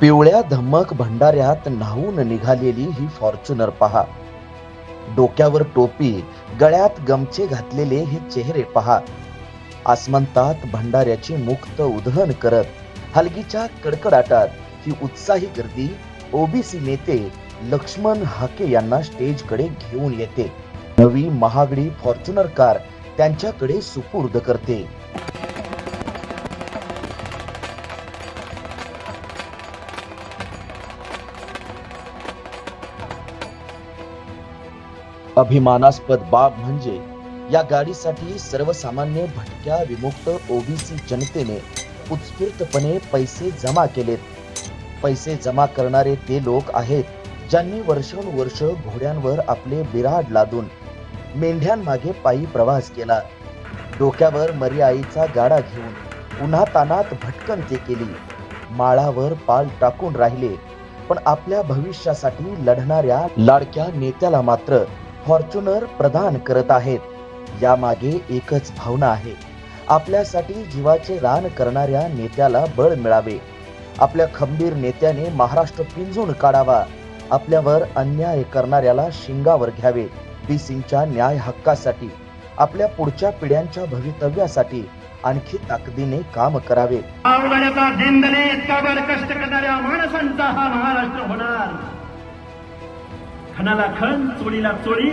पिवळ्या धमक भंडाऱ्यात न्हावून निघालेली ही फॉर्च्युनर पहा. डोक्यावर टोपी गळ्यात गमचे घातलेले हे चेहरे पहा. आसमंतात भंडाऱ्याची मुक्त उधळण करत हलगीच्या कडकडाटात ही उत्साही गर्दी ओबीसी नेते लक्ष्मण हाके यांना स्टेजकडे घेऊन येते. नवी महागडी फॉर्च्युनर कार त्यांच्याकडे सुपूर्द करते. अभिमानास्पद बाब म्हणजे या गाडीसाठी सर्वसामान्य भटक्या विमुक्त ओबीसी जनतेने उत्स्फूर्तपणे पैसे जमा केलेत. पैसे जमा करणारे ते लोक आहेत ज्यांनी वर्षानुवर्ष घोड्यांवर आपले बिराड लादून मेंढ्यांमागे पायी प्रवास केला. डोक्यावर मर्याईचा गाडा घेऊन उन्हा तानात भटकंती केली. माळावर पाल टाकून राहिले. पण आपल्या भविष्यासाठी लढणाऱ्या लाडक्या नेत्याला मात्र फॉर्च्युनर प्रदान करत आहेत. यामागे एकच भावना आहे. आपल्यासाठी जीवाचे रान करणाऱ्या नेत्याला बळ मिळावे. आपल्या खंबीर नेत्याने महाराष्ट्र पिंजून काढावा. आपल्यावर अन्याय करणाऱ्याला शिंगावर घ्यावे. बीसींच्या न्याय हक्कासाठी आपल्या पुढच्या पिढ्यांच्या भवितव्यासाठी आणखी ताकदीने काम करावे. कष्ट करणाऱ्या माणसांचा हा महाराष्ट्र खणाला खण चोळीला चोळी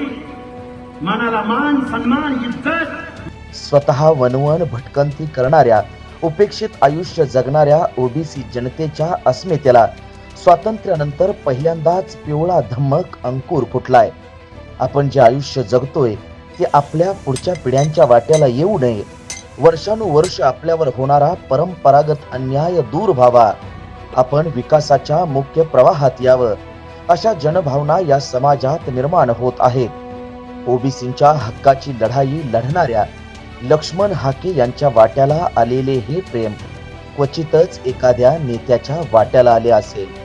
मानाला मान सन्मान इज्जत. स्वतः वनवन भटकंती करणाऱ्या उपेक्षित आयुष्य जगणाऱ्या ओबीसी जनतेच्या अस्मितेला स्वातंत्र्यानंतर पहिल्यांदाच पिवळा धम्मक अंकुर फुटलाय. आपण जे आयुष्य जगतोय ते आपल्या पुढच्या पिढ्यांच्या वाट्याला येऊ नये. वर्षानुवर्ष आपल्यावर होणारा परंपरागत अन्याय दूर व्हावा. आपण विकासाच्या मुख्य प्रवाहात यावं. अशा जनभावना या समाजात निर्माण होत आहेत ओबीसींच्या हक्काची लढाई लढणाऱ्या लक्ष्मण हाके यांच्या वाट्याला आलेले हे प्रेम क्वचितच एखाद्या नेत्याच्या वाट्याला आले असेल.